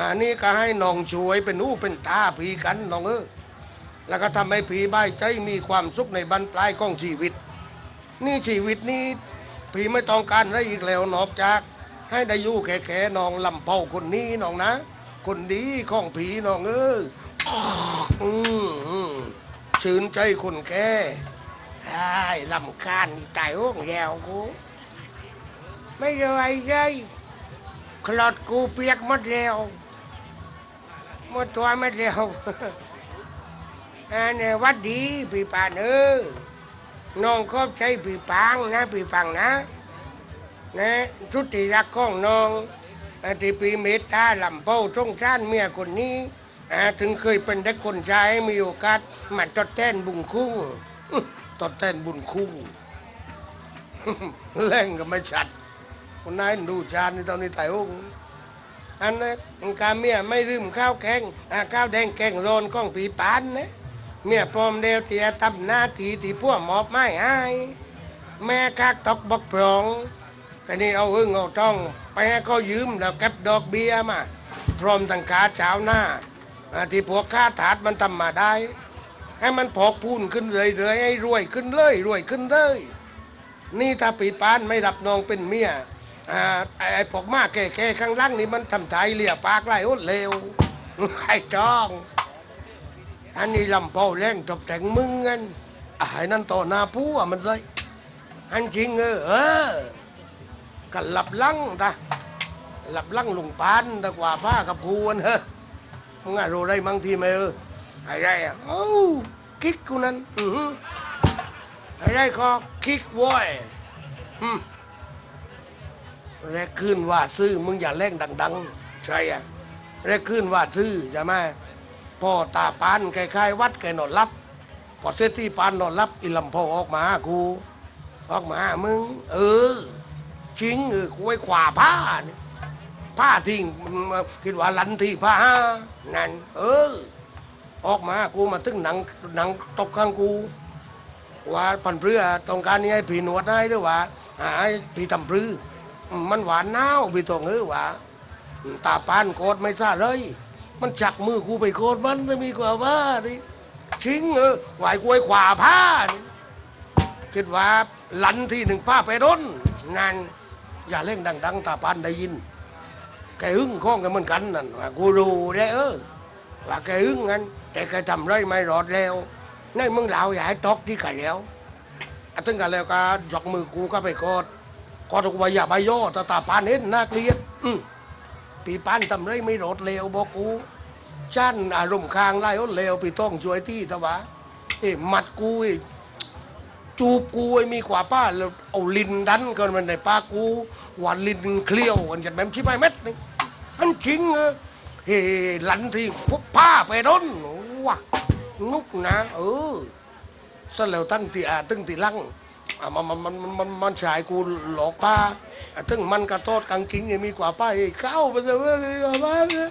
อันนี้ก็ให้น้องช่วยเป็นหูเป็นตาผีกันน้องเออแล้วก็ทำให้ผีใบใจมีความสุขในบรรปลายของชีวิต นี่ชีวิตนี้ผีไม่ต้องการอะไรอีกแล้วนอกจาก ให้ได้อยู่แก่ๆน้องลำเผาคนนี้น้องนะ คนดีของผีน้องเอออืมอืมชื่นใจคนแก่ไอ้ายลำคาญนี่ตายโอ้งแยวกูไม่รวยเลยคลอดกูเปียกหมดแล้ว หมดตัวหมดแล้วอันนี้วัดดีพี่ปานเออน้องขอบใจพี่ปางนะพี่ปังนะนะทุติรักของน้องอที่พี่เมตตาลำเป้าสงสารเมียคนนี้อาถึงเคยเป็นได้คนใชายมีโอกาสมาตดแทนบุญคุ้งตดแทนบุญคุ้งแรงก็ไม่ชัดคนนายดูชาญนี่ตอนนี้ถ่ายองค์ อันนั้นกาเมียไม่ลืมข้าวแกงอ่าข้าวแดงแกงโรนของปีปานนะเมียปลอมเดียวเตียทำหน้าทีที่พวกหมอบไม่ให้แม่คากตอกบกปรองก็นี่เอาอึ้งเอาต้อง ไปให้เขายืมแล้วเก็บดอกเบี้ยมา พร้อมตั้งขาเช้าหน้าอ่าที่พวกข้าถาดมันทำมาได้ ให้มันพอกพูนขึ้นเรื่อยๆให้รวยขึ้นเลยรวยขึ้นเลยนี่ถ้าปีปานไม่รับน้องเป็นเมีย อ่าไอ้ไอ้พวกมากแก่ๆข้างล่างนี่มันทำใจเลียปากไล่อดเลว ไอ้จ้อง อันนี้ลำเผาแรงตบแต่งมึงกันไอ้นั่นต่อหน้าผู้อะมันใส่อันจริงเออเออกันหลับลังตาหลับลังลุงปานตะกว่าผ้ากับครูนเฮ้มึงอะรู้ได้มั้งทีไหมเออไอ้ไรอะโอ้ากิ๊กกูนั้นอือหือไอ้ได้ก็คิกว้อยอืม แรกขึ้นว่าซื้อมึงอย่าเล่งดัง ๆ ใช่อะแรกขึ้นว่าซื้อใช่ไหมพ่อตาปานคล้ายๆวัดแกนอนรับพอเสร็จที่ปานนอนรับอีลำโพออกมาหากูออกมามึง เออจริงเออกูไว้ขวาผ้านี่ผ้าทิ้งคิดว่าลันที่ผ้านั่นเออ ออกมากูมาตึงหนังหนังตกข้างกูว่าพันเพื่อต้องการนี้ให้ผีหนวดให้หรือว่าหาให้ผีทำปรืออื มันหวานน้าวพี่ตองเออว่าตาปานโกดไม่ซาเลย มันจักมือกูไปโกดมันจะมีกว่าว่าดิชิงเออไหวกวยขวาผ้าคิดว่าหลันที่หนึ่งผ้าไปร้นนั่นอย่าเล่งดัง ๆ ตาปานได้ยินแกหึ้งข้องกันเหมือนกันนั่นว่ากูรู้ได้เออว่าแกหึ้งงั้นแต่แกทำไรไม่รอดแล้วในมึงเล่าอย่าให้ตอกที่กันแล้วถึงกันแล้วก็ยกมือกูก็ไปกด กอดกูว่าอย่าไปย่อตาตาปานเห็นน่าเกลียดอืมปีปานทำไรไม่รดเลวบอกกูชั้นอารมณ์ค้างไล่อดเลวปีต้องช่วยที่ตะวะเอ้มัดกูไอ้จูบกูไอ้มีกว่าป้าแล้วเอาลินดันกันมันในป้ากูหวานลินเคลี้ยวกันจัดแม่มชิบไม้เม็ดนึงอันจริงเออเฮ้หลันที่พวกผ้าไปร้นว้านุกนะ เออสแล้วตั้งตีอาตั้งตีลัง อะมันมันมันมันมันมันชายกูหลอกป้าอะตั้งมันกระโตดกังกิงยังมีกว่าป้าเอ้ยเข้าไปเลยเว้ยมาเลย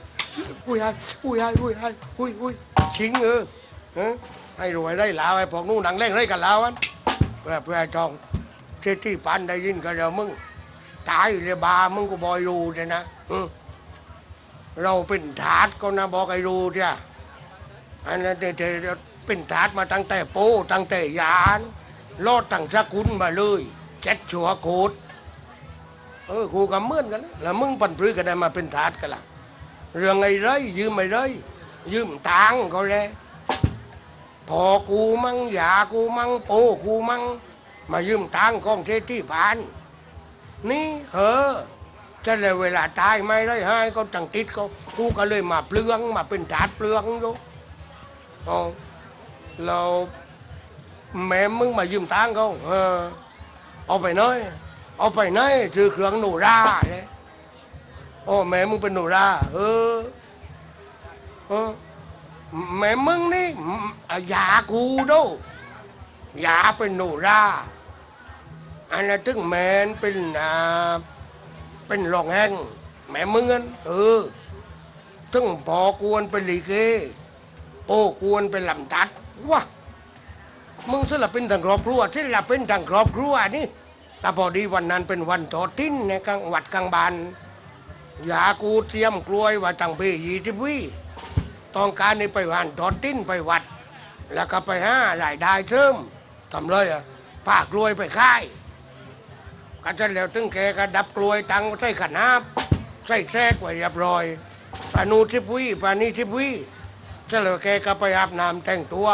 อุ้ยไอ้อุ้ยไอ้อุ้ยไอ้อุ้ยอุ้ยชิงเออเออให้รวยได้ลาวไอ้พวกนู้นหนังเล่งได้กันลาวอันเพื่อเพื่อให้ทองเที่ที่ปันได้ยินก็เดี๋ยวมึงตายเลยบามึงก็บอยรูเลยนะอืมเราเป็นทาสก็นะบอกไอ้รู้จ้ะอันนั้นเดี๋ยวเป็นทาสมาตั้งแต่ป้ตั้งแต่ยาน รอดตั้งสกุลมาเลยเจ็ดชัวโคตรเออกูกับเมื่อนกันนะแล้วมึงปันปรื้อกันได้มาเป็นทาสกันละเรื่องไอ้ไรยืมไอ้ไรยืมตังก็แล้วพอกูมั่งยากูมั่งโป้กูมั่งมายืมตังของเทที่ผ่าน นี่เออจะเลยเวลาตายไม่ได้ให้ก็จังติดก็กูก็เลยมาเปลืองมาเป็นถาดเปลืองอยู่อ๋อเรา แม่มึงมายืมตังค์เขาเออ เอาไปน้อย เอาไปน้อยถือเครื่องหนูราเลยโอ้แม่มึงเป็นหนูราเออเออแม่มึงนี่อะยากูดูยาเป็นหนูราอันนั้นถึงแมนเป็นอ่าเป็นรองแห้งแม่มึงอันเออถึงพอกวนเป็นลีเกโอ้กวนเป็นลำตัดวะ มึงสลับเป็นทางครอบครัวที่ละเป็นทางครอบครัวนี่แต่พอดีวันนั้นเป็นวันโตทิ้นในกลางวัดกลางบานอย่ากูเตรียมกล้วยว่าจังเพยีที่วิต้องการนี่ไปหันทอดติ้นไปวัด แล้วก็ไปห้ารายได้เสริมทำเลยอะปากกลวยไปค่ายก็จะแล้วถึงแกก็ดับกล้วยตังใส่ขนาบใส่แทรกไว้เรียบร้อยปานูทิพวิปานีทิพวิจะแล้วแกก็ไปอาบน้ำแต่งตัว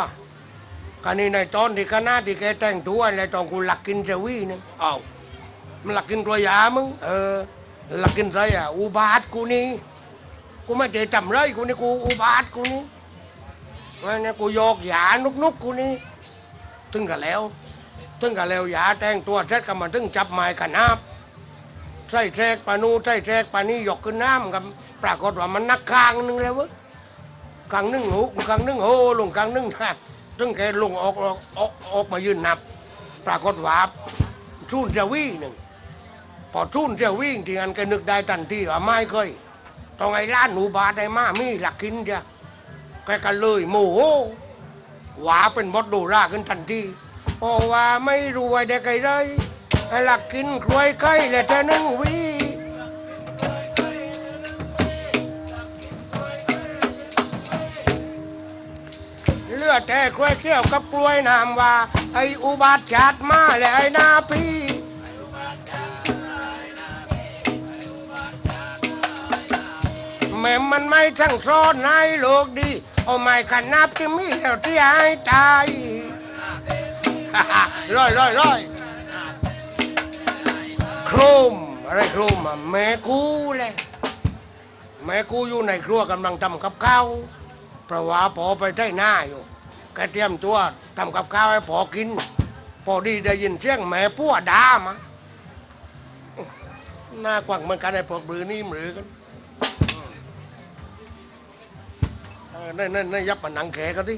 กันนี่ในตอนที่คณะที่แกแต่งตัวแล้วตอนกูหลักกินเจวีนึงเอ้ามันหลักกินกลัวยามึงเออหลักกินไรอะอุบาทกูนี่กูไม่ได้จำไรกูนี่กูอุบาทกูนี่ว่าเนี่ยกูโยกยานุกนุกๆกูนี่ถึงกันแล้วถึงกันแล้วยาแต่งตัวเสร็จก็มาถึงจับไม้กันน้ำใส่แทรกปานูใส่แทรกปานี่ยกขึ้นน้ำกับปรากฏว่ามันนักข้างหนึงแล้วเวะข้างหนึงหูข้างหนึงโหลงข้างหนึงนะ ถึงแกลงออกออกออกออกมายืนนับ ปรากฏว่าชุนจะวิ่งหนึ่งพอทุ่นจะวิ่งที่อันก็นึกได้ทันทีว่าไม่เคยต้องไอ้ล้านหนูบาได้มามีหลักกินจ้ะแกก็เลยโมโหหวาเป็นบดดูราขึ้นทันทีเพราะว่าไม่รวยได้ไกลเลยไอ้หลักกินกล้วยไก่และแต่นึงวี อแต่กล้วยเขี้ยวกับกล้วยนามว่า ไอ้อุบาทชาติมาและไอ้นาปีแม่มันไม่ทั้งซ้อนให้โลกดี เอาไม้ขันนับที่มีแล้วที่ให้ตายร้อยร้อยร้อยโครมอะไรโครมอะแม่กูเลยแม่กูอยู่ในครัวกำลังทำกับข้าวเพราะว่าพอไปได้หน้าอยู่ แกเตรียมตัวทำกับข้าวให้พอกิน พอดีได้ยินเสียงแม่พัวด่ามาหน้ากวังเหมือนกันไอ้พวกบือนี่มือกันนั่นนั่นนั่นยับมาหนังแขกันที่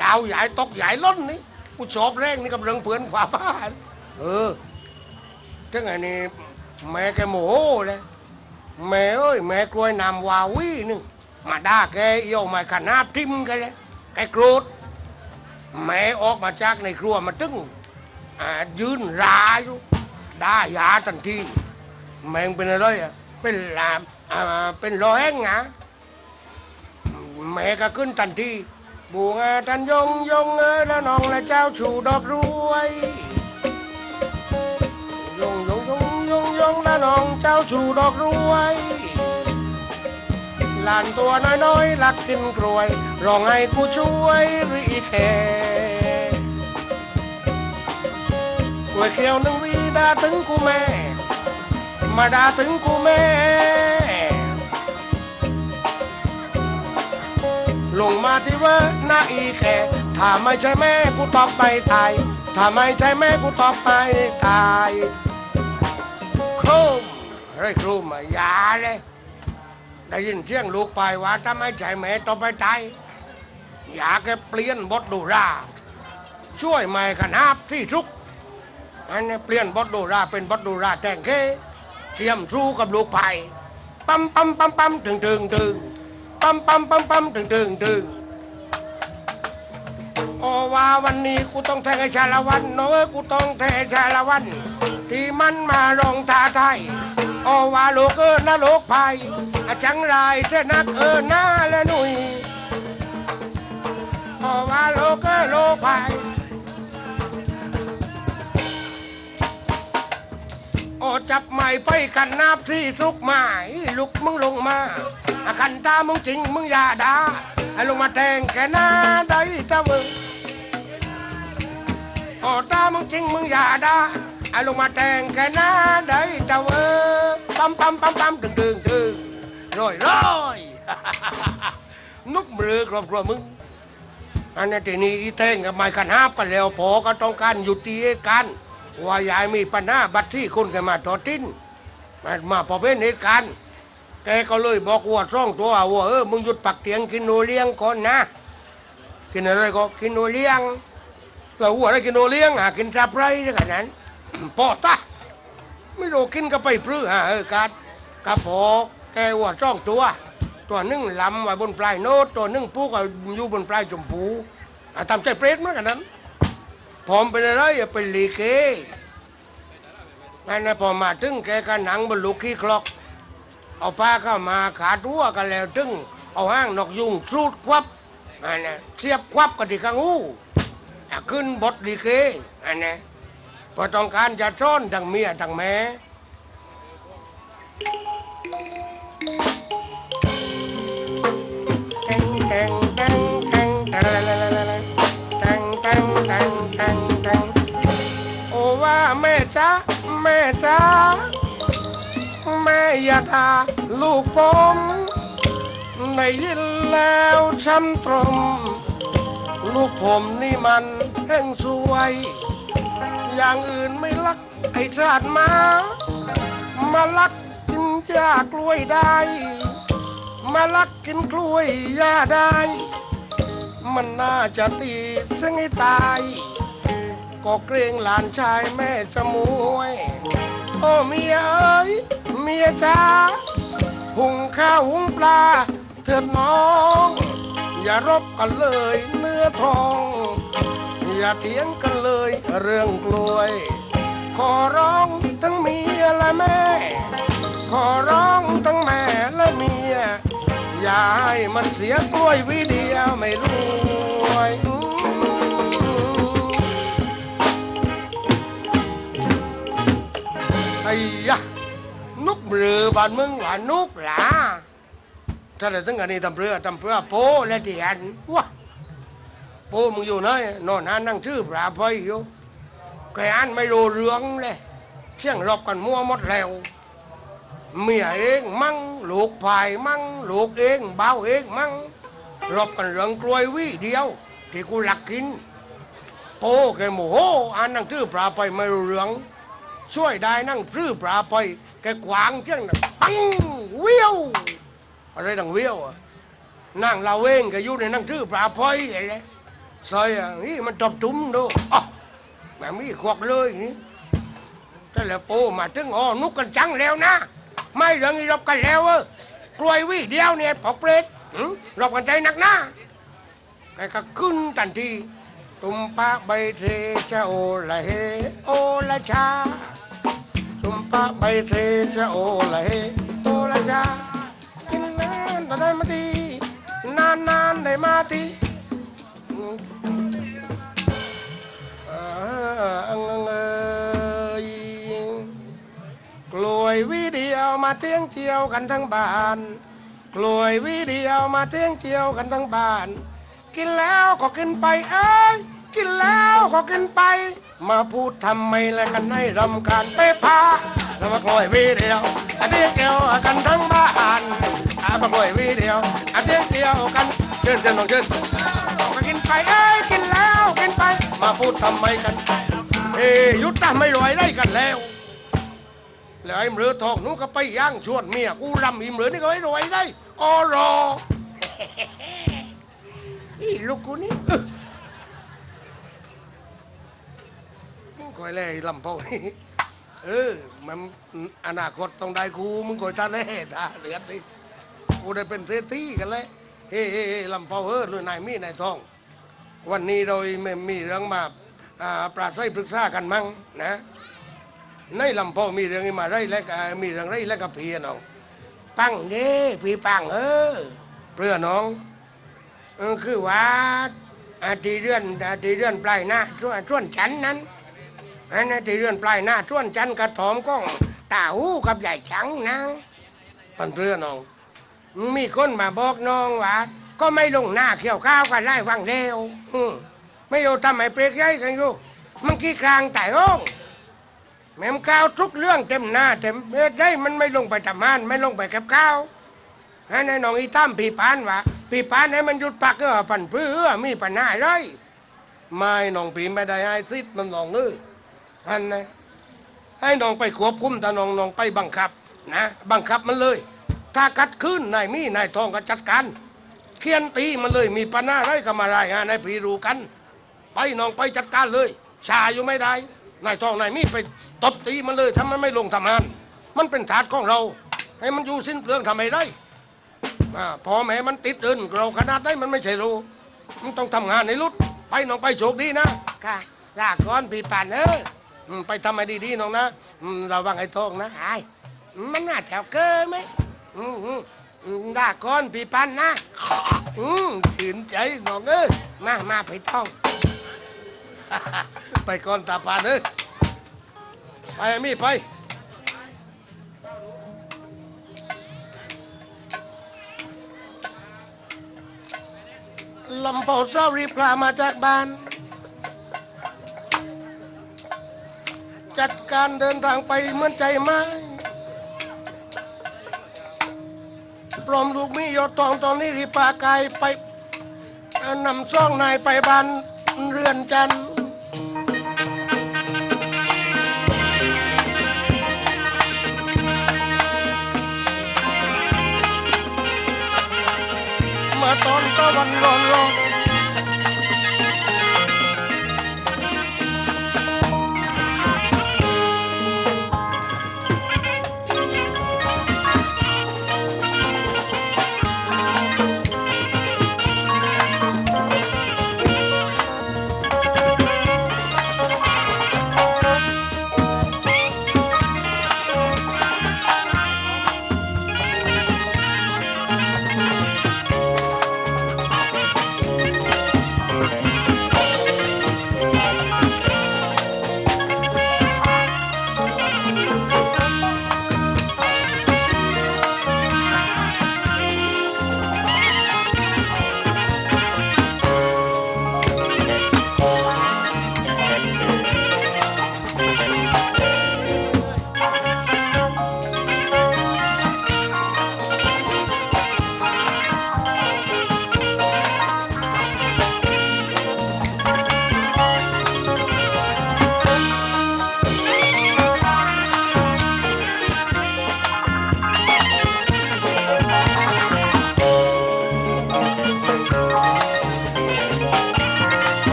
ยาวใหญ่ตกใหญ่ล้นนี่กูชอบแรงนี่กับเรื่องเพื่อนขวาบ้านเออจังไงนี่แม่แกโมโหเลยแม่เอ้ยแม่กล้วยนำวาวีนึงมาด่าแกเอี่ยวมาขนาบทิมกันเลย แกโกรธแม่ออกมาจากในครัวมาตึงอ่ายืนราอยู่ด่ายาทันทีแม่งเป็นอะไรอะเป็นลามอ่าเป็นรอยแห้งหงาแม่ก็ขึ้นทันทีบัวทันยงยงเอ้ยแล้วน้องและเจ้าชูดอกรวยยงยงยงยงยงแล้วน้องเจ้าชูดอกรวย หลานตัวน้อยๆลักกินกล้วยร้องให้กูช่วยรีแคกล้วยเขียวหนึ่งวีดาถึงกูแม่ มาดาถึงกูแม่ลงมาที่ว่าหน้าอีแค่ถ้าไม่ใช่แม่กูตอบไปตายถ้าไม่ใช่แม่กูตอบไปตายครูมเฮ้ยครูมอย่าเลย ได้ยินเสียงลูกไปว่าถ้าไม่ใช่แม่ตองไปตายอย่าแกเปลี่ยนบทดูรา ช่วยไม่ขนาบที่ทุกอันนี้เปลี่ยนบทดูราเป็นบทดูราแต่งเคเทียมสู้กับลูกไปปั๊มปั๊มปั๊มปั๊มถึงถึงถึงปั๊มปั๊มปั๊มปั๊มตึงตึงตึง โอว่าวันนี้กูต้องแทงไอ้ชาละวันเนอะกูต้องแทงไอ้ชาละวัน ที่มันมาลงท่าไทยโอว่าโลกเออนะโลกภัยอาจังไรเสนักเออหน้าละหนุ่ยโอว่าโลกเออโลกภัยโอจับไม้ไปกันนับที่ทุกไม้ลุกมึงลงมาอาคันตามึงจริงมึงอย่าด่า ลงมาแทงแกหน้าได้ตะมึงโอ้ตามึงจริงมึงอย่าด่าให้ลงมาแทงแกหน้าได้ตะเวอปั๊มปั๊มปั๊มปั๊มดึงดึงดึงร้อยร้อยนุกมือครอบครัวมึงอันนี้ทีนี้อีเท่งกับไม้ขันห้ากันแล้วพอก็ต้องการหยุดตีกันว่ายายมีปัญหาบัตรที่คุณแกมาทอดทิ้นมามาพอเป็นเหตุการณ์ แกก็เลยบอกว่าซ่องตัวว่าเออมึงหยุดปักเตียงกินโนเลี้ยงก่อนนะ กินอะไรก็กินโนเลี้ยงแล้ววัวอะไรกินโนเลี้ยงอะกินซาไรส์ขนาดนั้นพอตาไม่รู้กินก็ไปพรื้ฮะเออการกระพอแกว่าซ่องตัว ตัวนึ่งลำไว้บนปลายโนตตัวนึ่งปูก็อยู่บนปลายจมพูอะทำใจเปรตเหมือนกันนั้นพร้อมเป็นอะไรอะเป็นลีเกนั่นนะพอมาถึงแกก็หนังบนลูกขี้คลอก เอาปลาเข้ามาขาดัวกันแล้วจึงเอาห้างนกยุงสูดควับอันนะเสียบควับกันที่ข้างหูอ่ขึ้นบทดีเกอันนะพอต้องการจะซ่อนดังเมียดังแม่แม่จ้าแม่จ้า แม่อย่าด่าลูกผมได้ยินแล้วช้ำตรม ลูกผมนี่มันแห่งสวย อย่างอื่นไม่รักไอ้ชาติมา มาลักกินหญ้ากล้วยได้ มาลักกินกล้วยหญ้าได้ มันน่าจะตีเสงให้ตาย ก็เกรงหลานชายแม่จะมวย โอ้เมียเอ้ย เมียจ้าหุงข้าวหุงปลา เถิดน้อง อย่ารบกันเลยเนื้อทอง อย่าเถียงกันเลยเรื่องกล้วย ขอร้องทั้งเมียและแม่ ขอร้องทั้งแม่และเมีย อย่าให้มันเสียกล้วยวิเดียวไม่รวยอืม เรือบ้านมึงหว่านนุกหล่ะถ้าได้ถึงอันนี้ทำเรือทำเรือโป้และเดียนวะโป้มึงอยู่ไหนนอนหานั่งชื่อปลาไปอยู่แกอันไม่รู้เรื่องเลยเสียงรบกันมั่วหมดแล้วเมียเองมั่งลูกพายมั่งลูกเองเบาเองมั่งรบกันเรื่องกล้วยวิเดียว ที่กูหลักกินโป้แกโมโหอันนั่งชื่อปลาไปไม่รู้เรื่อง ช่วยได้นั่งพรื้อปลาไปแกขวางเจ้งน่ะปังเวิวอะไรดังเวิวอะนั่งเราเองแกอยู่ในนั่งพรื้อปลาไปอะไรซอยอะนี่มันตบตุ้มดูอ๋อแม่มีขวกเลยนี่ถ้าแล้วโปมาถึงอ๋อนุกกันจังแล้วนะ ไม่เรื่องนี้รบกันแล้วเออกลวยวิเดียวเนี่ยปอกเปรตหึรบกันใจหนักหน้าแกก็ขึ้นทันทีตุมปะใบเทจะโอละเฮโอละชาตุมปะใบเทจะโอละเฮโอละชากินนานแต่ได้มาทีนานนานได้มาทีเออเงเอยกลวยวิเดียวมาเที่ยงเที่ยวกันทั้งบ้านกลวยวิเดียวมาเที่ยงเที่ยวกันทั้งบ้าน กินแล้วก็กินไปเอ้ยกินแล้วก็กินไป มาพูดทำไมละกันให้รำคาญไปพาแล้วมากลอยวีเดียวอันเดียวเกี่ยวกันทั้งบ้านอามากลอยวีเดียวอันเดียวเกี่ยวกันเชิญเชิญน้องเชิญก็กินไปเอ้ยกินแล้วกินไป มาพูดทำไมกัน เอ้ยหยุดตาไม่รวยได้กันแล้วแล้วไอ้เหมือทองนู้นก็ไปย่างชวนเมียกูรำอีเหมือนี่ก็ไม่รวยได้ออรออีลูกกูนี่เออมึง คอยแล่ลำโพงนี่เออ มันอนาคตต้องได้กูมึงคอยท่าแล่ตาเหลือดดิกูได้เป็นเศรษฐีกันแล้วเฮ้เฮ้เฮ้ลำโพงเออเลยนายมีนายทอง วันนี้เราไม่มีเรื่องมาอ่าปราศัยปรึกษากันมั้งนะในลำโพงมีเรื่องมาได้แล้วก็มีเรื่องไรแล้วก็เพียน้องปังเด้พี่ปังเออเพื่อน้องเออคือว่าอาทีเดือนอาทีเดือนปลายหน้าช่วงช่วนจันนั้น อันนั้นที่เดือนปลายหน้าช่วนจันทร์กระถอมก้องตาหูกับใหญ่ชังนะปันเพื่อน้อง มีคนมาบอกน้องว่าก็ไม่ลงหน้าเขี่ยวข้าวกันไล่วังเร็วอืมไม่อยู่ทำไมเปรียกใหญ่กันอยู่มันขี้ครางแต่ห้องแม่มข้าวทุกเรื่องเต็มหน้าเต็มเอ็ดได้มันไม่ลงไปทำงานไม่ลงไปเก็บข้าวให้ในน้องอีตั้มปีปานวะปีปานให้มันหยุดปักเออปันเพื่อมีปัญหาไรไม่น้องปีไม่ได้ให้ซิดมันนองเออ ท่านนะให้น้องไปควบคุมแต่น้องน้องไปบังคับนะบังคับมันเลย ถ้ากัดขึ้นนายมีนายทองก็จัดการเคียนตีมันเลยมีปัญหาอะไรก็มารายงานให้พี่รู้กัน ไปน้องไปจัดการเลย ชาอยู่ไม่ได้นายทองนายมีไปตบตีมันเลยถ้ามันไม่ลงทำงาน มันเป็นถาดของเรา ให้มันอยู่สิ้นเปลืองทำไมได้อ่าพอแม้มันติดเดินเราขนาดได้มันไม่ใช่รู้มันต้องทำงานในรุดไปน้องไปโชคดีนะค่ะลาก่อนพี่ปานเอ อืมไปทำให้ดีๆน้องนะอืมระวังไอ้ทองนะไอ้มันน่าแถวเกินไหมอืมอืมอืมด่าก้อนพี่ปันนะ อืมชื่นใจน้องเอ้ยมามาไปท่อง ไปก่อนตาปานเอ้ยไปอามีไป ลำโพงเศร้ารีบพลามาจากบ้าน จัดการเดินทางไปเหมือนใจไม้ปลอมลูกมียอดทองตอนนี้รีบปากายไปนำซ่องนายไปบ้านเรือนจันทร์มาตอนตะวันร้อนร้อน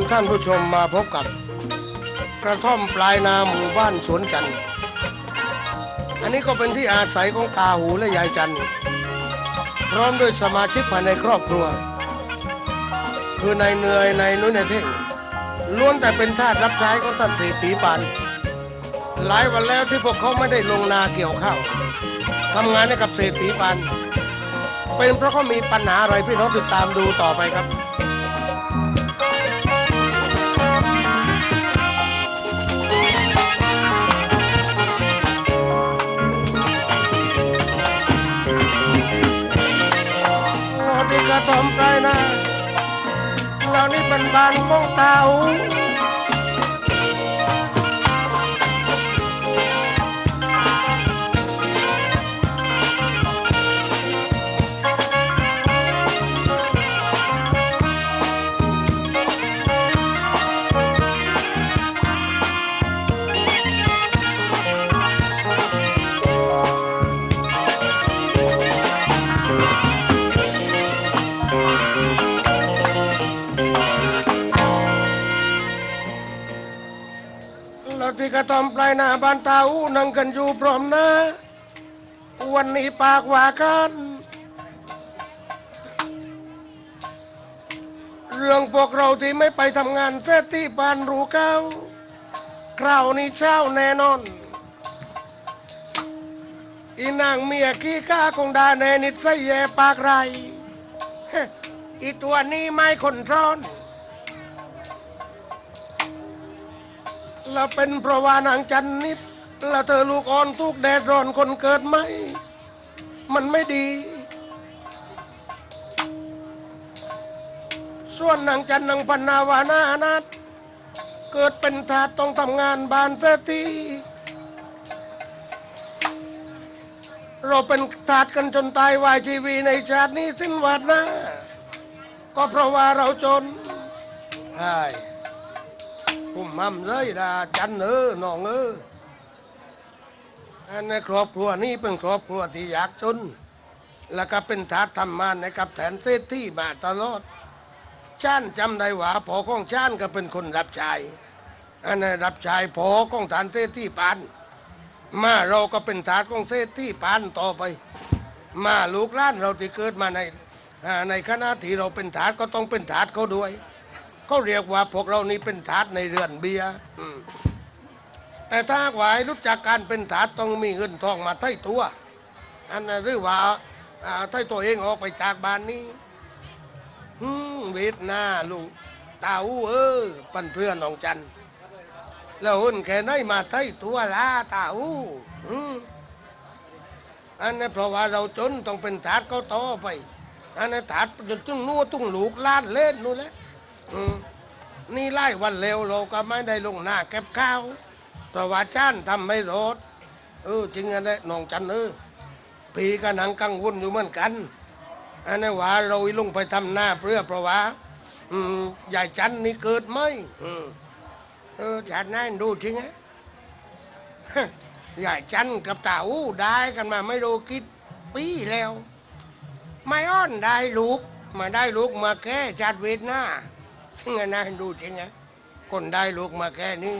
ำท่านผู้ชมมาพบกับ กระท่อมปลายนาหมู่บ้านสวนจันทร์อันนี้ก็เป็นที่อาศัยของตาหูและยายจันทร์พร้อมด้วยสมาชิกภายในครอบครัว คือนายเหนื่อยนายนุ้ยนายเท่งล้วนแต่เป็นทาสรับใช้ของท่านเศรษฐีปาน หลายวันแล้วที่พวกเขาไม่ได้ลงนาเกี่ยวข้าวทำงานให้กับเศรษฐีปานเป็นเพราะเขามีปัญหาอะไรพี่น้องติดตามดูต่อไปครับ นี่เป็ ตอมปลายนาบานตานั่งกันอยู่พร้อมหน้า วันนี้ปากว่ากันเรื่องพวกเราที่ไม่ไปทำงานเสียที่บ้านรู้เก้าคราวนี้เช้าแน่นอน อีนางเมียขี้ข้าคงดาแน่นิดใส่แย่ปากไร อีตัวนี้ไม่คนร้อน แล้วเป็นเพราะว่านางจันนิบแล้วเธอลูกอ่อนทุกแดดร้อนคนเกิดไหมมันไม่ดี ส่วนนางจันนางพันนาวานานัดเกิดเป็นทาสต้องทำงานบานเสียทีเราเป็นทาสกันจนตายวายชีวีในชาตินี้สิ้นวัดหนะก็เพราะว่าเราจนใช่ ผมมั่มเลยดาจันเออน้องเอออันในครอบครัวนี้เป็นครอบครัวที่ยากจน แล้วก็เป็นทาสทำมานในกับแทนเศรษฐีมาตลอดชานจำได้ว่าพอของชานก็เป็นคนรับใช้อันนั้นรับชายพอของฐานเศรษฐีปาน มาเราก็เป็นทาสของเศรษฐีปานต่อไป มาลูกหล้านเราที่เกิดมาในในคณะที่เราเป็นทาสก็ต้องเป็นทาสเขาด้วย เขาเรียกว่าพวกเรานี่เป็นทาสในเรือนเบียร์อืมแต่ถ้าหากว่าให้รู้จักการเป็นทาสต้องมีเงินทองมาไถ่ตัวอันนั้นหรือว่าอ่าไถ่ตัวเองออกไปจากบ้านนี้อืมเวทนาลุงตาอู้เออปันเพื่อนของจันแล้วหุ่นแค่ไหนมาไถ่ตัวลาตาอู้อืมอันนั้นเพราะว่าเราจนต้องเป็นถาดเขาต่อไปอันนั้นถาดจนตุ้งนู้ตุ้งหลูกล้านเล่นนู่นแหละ อืมนี่ไล่วันเร็วเราก็ไม่ได้ลงหน้าเก็บข้าวเพราะว่าชานทำไม่รดเออจริงอันนี้น้องจันเออปีก็นังกังวลอยู่เหมือนกันอันนี้ว่าเราลงไปทำหน้าเพื่อเพราะว่าอืมยายจันนี่เกิดไหมอืมเออจันนั่นดูจริงไงยายจันกับตาอู้ได้กันมาไม่รู้คิดปีแล้ว ไม่อ้อนได้ลูกมาได้ลูกมาแค่จัดเวทหน้า ทั้งนั้นดูจริงไงคนได้ลูกมาแค่นี้